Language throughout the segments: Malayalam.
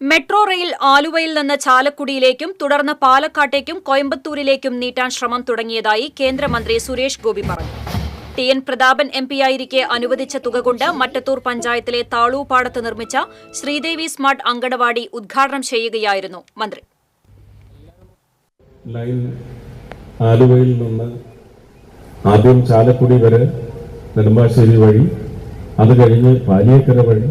മെട്രോ റെയിൽ ആലുവയിൽ നിന്ന് ചാലക്കുടിയിലേക്കും തുടർന്ന് പാലക്കാട്ടേക്കും കോയമ്പത്തൂരിലേക്കും നീട്ടാൻ ശ്രമം തുടങ്ങിയതായി കേന്ദ്രമന്ത്രി സുരേഷ് ഗോപി പറഞ്ഞു. ടി എൻ പ്രതാപൻ എം പിയായിരിക്കെ അനുവദിച്ച തുക കൊണ്ട് മറ്റത്തൂർ പഞ്ചായത്തിലെ താളൂപാടത്ത് നിർമ്മിച്ച ശ്രീദേവി സ്മാർട്ട് അങ്കണവാടി ഉദ്ഘാടനം ചെയ്യുകയായിരുന്നു മന്ത്രി. ലൈൻ ആലുവയിൽ നിന്ന് ആദ്യം ചാലക്കുടി വരെ നെടുമ്പാശ്ശേരി വഴി അത് കഴിഞ്ഞ് പാലിയേക്കര വഴി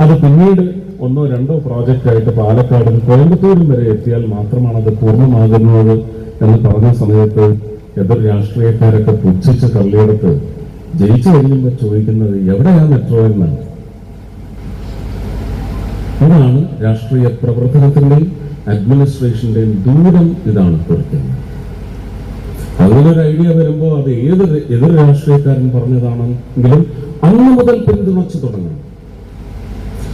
അത് പിന്നീട് ഒന്നോ രണ്ടോ പ്രോജക്റ്റ് പ്രോജക്റ്റായിട്ട് പാലക്കാടും കോയമ്പത്തൂരും വരെ എത്തിയാൽ മാത്രമാണ് അത് പൂർണമാകുന്നത് എന്ന് പറഞ്ഞ സമയത്ത് എതിർ രാഷ്ട്രീയക്കാരൊക്കെ പുച്ഛിച്ച് തള്ളിയെടുത്ത് ജയിച്ചു കഴിയുമ്പോൾ ചോദിക്കുന്നത് എവിടെയാ മെട്രോ എന്നാണ് ഇതാണ് രാഷ്ട്രീയ പ്രവർത്തനത്തിന്റെയും അഡ്മിനിസ്ട്രേഷന്റെയും ദൂരം ഇതാണ് കുറിക്കുന്നത് അതിനൊരു ഐഡിയ വരുമ്പോൾ അത് ഏത് എതിർ രാഷ്ട്രീയക്കാരൻ പറഞ്ഞതാണെങ്കിലും അന്ന് മുതൽ പിന്തുണച്ചു തുടങ്ങണം.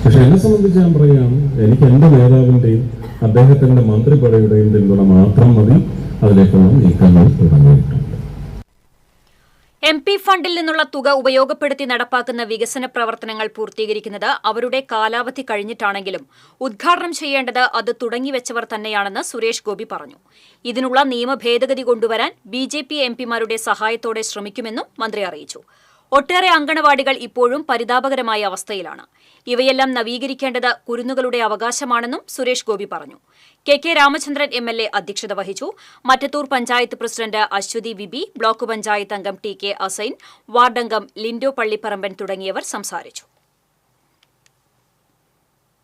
പക്ഷെ എന്നെ സംബന്ധിച്ച് ഞാൻ പറയാം എനിക്ക് എന്റെ നേതാവിന്റെയും അദ്ദേഹത്തിന്റെ മന്ത്രിപടയുടെയും പിന്തുണ മാത്രം മതി. അതിലേക്കുള്ള നീക്കങ്ങൾ തുടങ്ങിയിട്ടുണ്ട് എം പി ഫണ്ടിൽ നിന്നുള്ള തുക ഉപയോഗപ്പെടുത്തി നടപ്പാക്കുന്ന വികസന പ്രവർത്തനങ്ങൾ പൂർത്തീകരിക്കുന്നത് അവരുടെ കാലാവധി കഴിഞ്ഞിട്ടാണെങ്കിലും ഉദ്ഘാടനം ചെയ്യേണ്ടത് അത് തുടങ്ങിവെച്ചവർ തന്നെയാണെന്ന് സുരേഷ് ഗോപി പറഞ്ഞു. ഇതിനുള്ള നിയമ ഭേദഗതി കൊണ്ടുവരാൻ ബി ജെ പി എം പിമാരുടെ സഹായത്തോടെ ശ്രമിക്കുമെന്നും മന്ത്രി അറിയിച്ചു. ഒട്ടേറെ അങ്കണവാടികൾ ഇപ്പോഴും പരിതാപകരമായ അവസ്ഥയിലാണ്. ഇവയെല്ലാം നവീകരിക്കേണ്ടത് കുരുന്നുകളുടെ അവകാശമാണെന്നും സുരേഷ് ഗോപി പറഞ്ഞു. K K Ramachandran M L A അധ്യക്ഷത വഹിച്ചു. Mattathur panchayat president Aswathy VB block panchayat അംഗം ടി കെ അസൈൻ വാർഡംഗം ലിൻഡോ പള്ളിപ്പറമ്പൻ തുടങ്ങിയവർ സംസാരിച്ചു.